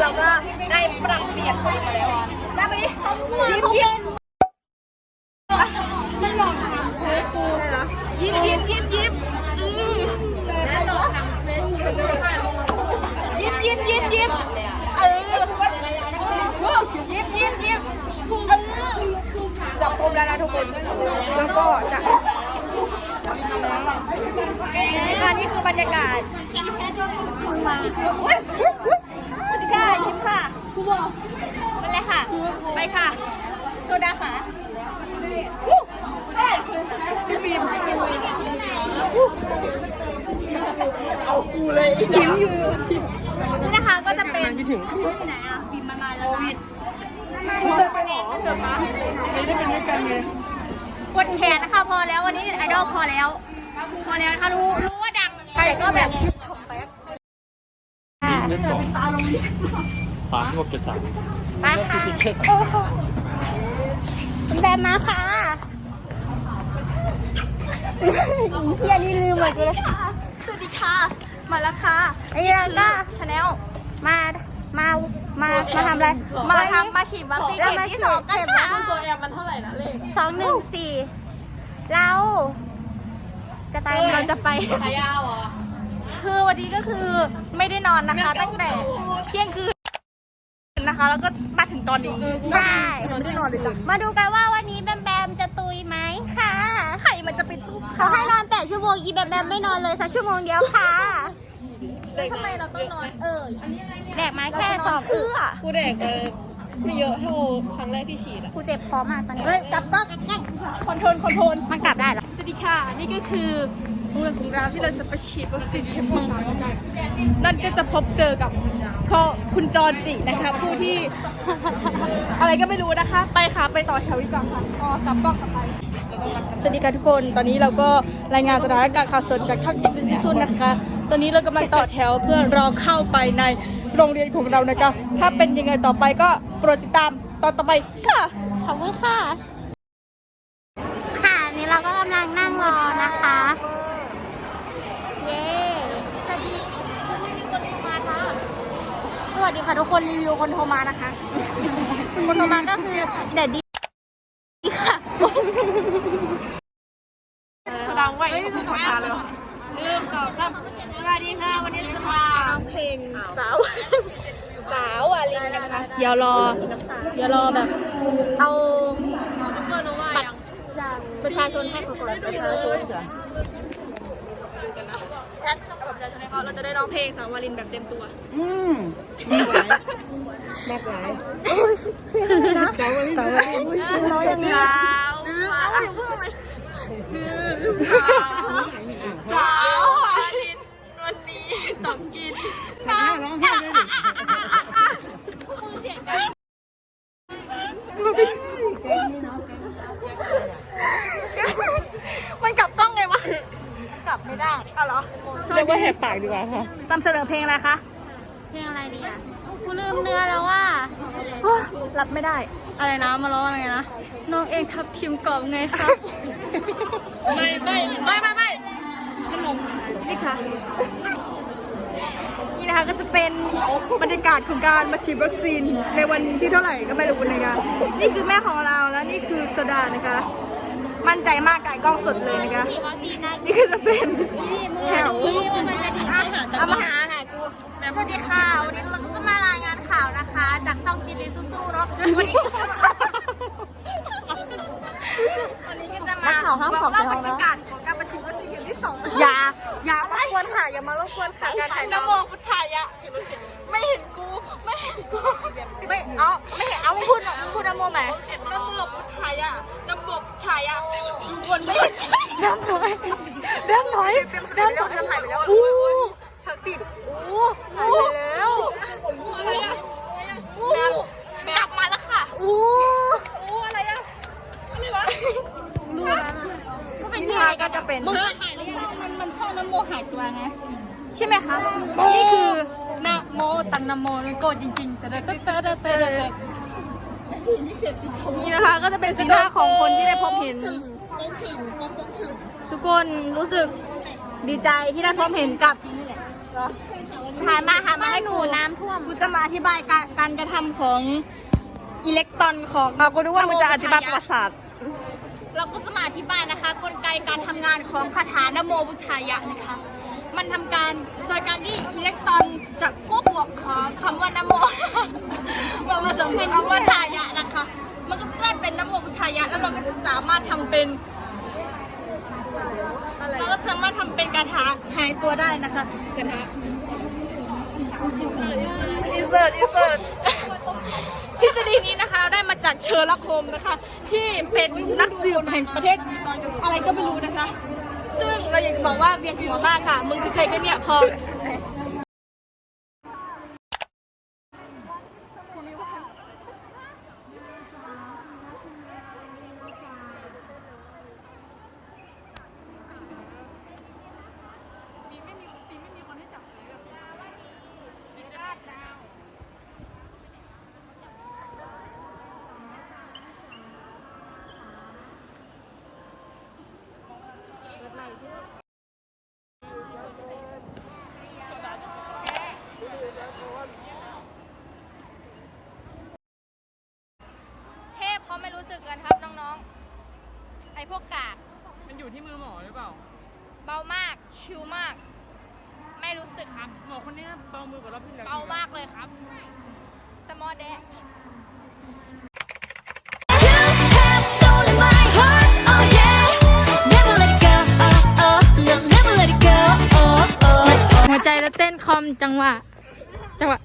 เราก็ได้ปรับเปลี่ยนคนมาแล้วได้ไหมดิเขายิ้มยิ้มไม่หลอกถามเฟซกูยิ้มยิ้มยิ้มยิ้มอือแล้วหลอกถามเฟซยิ้มยิ้มยิ้มยิ้มเออยิ้มยิ้มยิ้มเออจับคมแล้วนะทุกคนแล้วก็จะค่ะนี่คือบรรยากาศมึงมา ค่ะยิ้มค่ะครูบอกนั่นแหละค่ะ ไปค่ะ โซดาค่ะอู้ใช่พี่ฟิล์มอู้ยิ้มอยู่นี่นะคะก็จะเป็นคิดถึงที่ไหนอะฟิล์มมันมาแล้วนะไปหรอเดี๋ยวมาไม่ได้เป็นด้วยกันไงปวดแขนนะคะพอแล้ววันนี้ไอดอลพอแล้ว พอแล้วนะคะรู้รู้ว่าดังแต่ก็แบบถกแป๊ก เล่นสองฝาหกเจ็ดสามมาค่ะโอ้โหคุณแบมมาค่ะอีเชียนี่ลืมหมดเลยค่ะ สวัสดีค่ะ มาแล้วค่ะไอ้เราก็ชาแนลมา มา มา มาทำอะไร มาทำมาฉีดวัคซีนเข็มที่สองกันค่ะตัวแอมมันเท่าไหร่นะเลขสองหนึ่งสี่เรา จะไปเราจะไปฉายาวเหรอ คือวันนี้ก็คือไม่ได้นอนนะคะ ตั้งแต่เที่ยงคืนนะคะ แล้วก็มาถึงตอนนี้ใช่ไม่ได้นอนเลยจ้ะมาดูกันว่าวันนี้แบมแบมจะตุยไหมค่ะไข่มันจะเป็นตู้เขาให้นอนแปดชั่วโมงอีแบมแบมไม่นอนเลยสักชั่วโมงเดียวค่ะทำไมเราต้องนอนเออแดกไม้แค่สองเอื้อกูเด็กเออไม่เยอะเท่าครั้งแรกที่ฉีดอะกูเจ็บคอมากตอนนี้เฮ้ยกลับก็กลับกันคอนโทรลคอนโทรลมันกลับได้เหรอสวัสดีค่ะ นี่ก็คือโรง เรียนของเราที่เราจะไปฉีดวัคซีนเข็มที่สามกันนั่นก็จะพบเจอกับคุณจอร์จินะคะ ผู้ที่ อะไรก็ไม่รู้นะคะ ไปค่ะไปต่อแถวดีกว่าค่ะอ๋อกลับกล้องกลับไปสวัสดีค่ะทุกคน ตอนนี้เราก็รายงานสถานการณ์ข่าวสดจากช่องจิตวิทยสุนนะคะ ตอนนี้เรากำลังต่อแถวเพื่อรอเข้าไปในโรงเรียนของเรานะคะ ถ้าเป็นยังไงต่อไปก็โปรดติดตามตอนต่อไปค่ะ ขอบคุณค่ะ ค่ะ นี่เราก็กำลังนั่งรอนะคะ เย้สวัสดีส วัสดีค่ะทุกคนรีวิวคนโทรมานะคะ คนโทรมาก็คือแดดดี้ค่ะแสดงว่าไอ้ทุกคนมาเลยลืมก่อนครับสวัสดีค่ะวันนี้จะมาร้องเพลงสาวสาววาลินกันนะคะเดี๋ยวรอเดี๋ยวรอแบบ เอาบัตรประชาชนให้เขาก่อนประชาชน แท็กเอาบัตรประชาชนให้เขาเราจะได้ร้องเพลงสาววาลินแบบเต็มตัว อืมแบบไหนสาววาลินสาววาลินร้องอย่างนี้สาวเอาอย่าเพิ่งเลยสาววาลินวันนี้ต้องกินน้ำ ร้องไห้เลยดิ มันกลับกล้องไงวะ กลับไม่ได้อ๋อเหรอ เรียกว่าแหกปากดีกว่าค่ะนำเสนอเพลงอะไรคะ เพลงอะไรดีอะกูลืมเนื้อแล้วว่าโอ๊ยรับไม่ได้ อะไรนะ มาร้องอะไรนะ น้องเองทับทิมกรอบไงคะไม่ไม่ไม่ไม่ไม่ขนมนี่ค่ะ นี่นะคะก็จะเป็นบรรยากาศของการมาฉีดวัคซีนในวันที่เท่าไหร่ก็ไม่รู้นะคะนี่คือแม่ของเราแล้วนี่คือสดานะคะ มั่นใจมากกายกล้องสดเลยนะคะนี่คือจะเป็นแถวเอามาหาถ่ายกูสวัสดีค่ะวันนี้เราก็จะมารายงานข่าวนะคะ จากช่องกินดีสู้ๆเนาะวันนี้ก็จะมาวันนี้ก็จะมาเล่าบรรยากาศของการประชุมวัคซีนเข็มที่สองอย่าอย่ามารบกวนค่ะอย่ามารบกวนค่ะการถ่ายนโมพุทธายะไม่เห็นกูไม่เห็นกูไม่เอาไม่เห็นเอาพูดพูดนโมไหมนโมพุทธายะ นโมพุทธายะดูคนไม่เห็นน้ำถอยน้ำถอยน้ำถอยน้ำถอยไปแล้วอู้ศักดิ์สิทธิ์อู้หายไปแล้วอะไรอะอู้กลับมาแล้วค่ะอู้อู้อะไรอะอะไรวะรู้แล้วก็เป็นที่อะไรก็จะเป็นมึงหายหรือยังมันมันเข้าน้ำโมหายตัวไงใช่ไหมคะนี่คือนะโมตันนะโมนโกรธจริงๆแต่เด็กเตอเตอเตอเตอ นี่นะคะก็จะเป็นสีหน้าของคนที่ได้พบเห็น ทุกคนรู้สึกดีใจที่ได้พบเห็นกับเหรอถ่ายมาถ่ายมาให้หนูกูน้ำท่วมกูจะมาอธิบายการการกระทำของอิเล็กตรอนของอะกูนึกว่ามึงจะอธิบายประวัติศาสตร์เราก็จะมาอธิบายนะคะ กลไกการทำงานของคาถานโมบุชายะนะคะ มันทำการโดยการที่อิเล็กตรอนจากพวกบวกของคำว่านโม มาผสมกับคำว่าชายะนะคะ มันก็จะได้เป็นนโมบุชายะ แล้วเราก็จะสามารถทำเป็น เราก็สามารถทำเป็นกระถาหายตัวได้นะคะกระถาอินเสิร์ตอินเสิร์ตทฤษฎีนี้นะคะได้มาจากเชอร์ล็อกโฮมส์นะคะ ที่เป็นนักสืบแห่งประเทศอะไรก็ไม่รู้นะคะ ซึ่งเราอยากจะบอกว่าเวียนหัวมากค่ะ มึงคือใครกันเนี่ยพอ เทพเขาไม่รู้สึกกันครับน้องๆ ไอพวกกาก มันอยู่ที่มือหมอหรือเปล่า เบามาก ชิลมาก ไม่รู้สึกครับ หมอคนเนี้ยเบามือกว่ารอบที่แล้วเบามากเลยครับ สมอแดะ have stolen my heart, oh yeah. Never let it go, oh oh. No, never let it go, oh oh. หัวใจแล้วเต้นคอมจังหวะจังหวะ